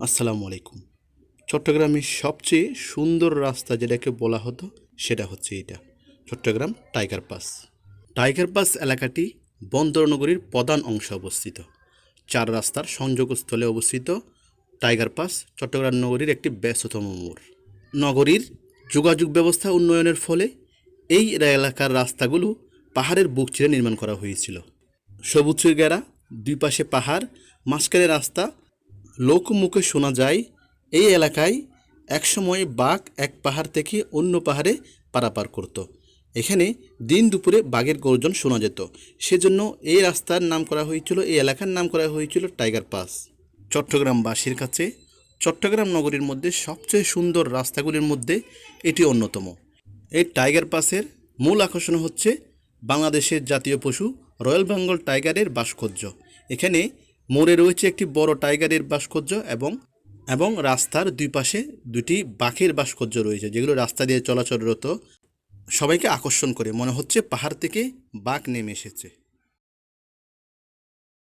আসসালামু আলাইকুম। চট্টগ্রামের সবচেয়ে সুন্দর রাস্তা যেটাকে বলা হতো, সেটা হচ্ছে এটা। Chattogram tiger pass. Tiger pass এলাকাটি বন্দরনগরীর প্রধান অংশে অবস্থিত। চার রাস্তার সংযোগস্থলে অবস্থিত টাইগার পাস চট্টগ্রাম নগরীর একটি ব্যস্ততম মোড়। নগরীর যোগাযোগ ব্যবস্থা উন্নয়নের ফলে এই এলাকার রাস্তাগুলো পাহাড়ের বুক চিরে নির্মাণ করা হয়েছিল। সবুজ গেরা দুই পাশে পাহাড়, মাঝখানে রাস্তা লোকমুখে শোনা যায়, এই এলাকায় একসময় বাঘ এক পাহাড় থেকে অন্য পাহাড়ে পারাপার করত। এখানে দিন দুপুরে বাঘের গর্জন শোনা যেত। সেজন্য এই রাস্তার নাম করা হয়েছিল, এই এলাকার নাম করা হয়েছিল টাইগার পাস। চট্টগ্রামবাসীর কাছে চট্টগ্রাম নগরীর মধ্যে সবচেয়ে সুন্দর রাস্তাগুলির মধ্যে এটি অন্যতম। এই টাইগার পাসের মূল আকর্ষণ হচ্ছে বাংলাদেশের জাতীয় পশু রয়্যাল বেঙ্গল টাইগারের ভাস্কর্য। এখানে মোড়ে রয়েছে একটি বড় টাইগারের ভাস্কর্য এবং এবং রাস্তার দুই পাশে দুটি বাঘের ভাস্কর্য রয়েছে, যেগুলো রাস্তা দিয়ে চলাচলরত সবাইকে আকর্ষণ করে, মনে হচ্ছে পাহাড় থেকে বাঘ নেমে এসেছে।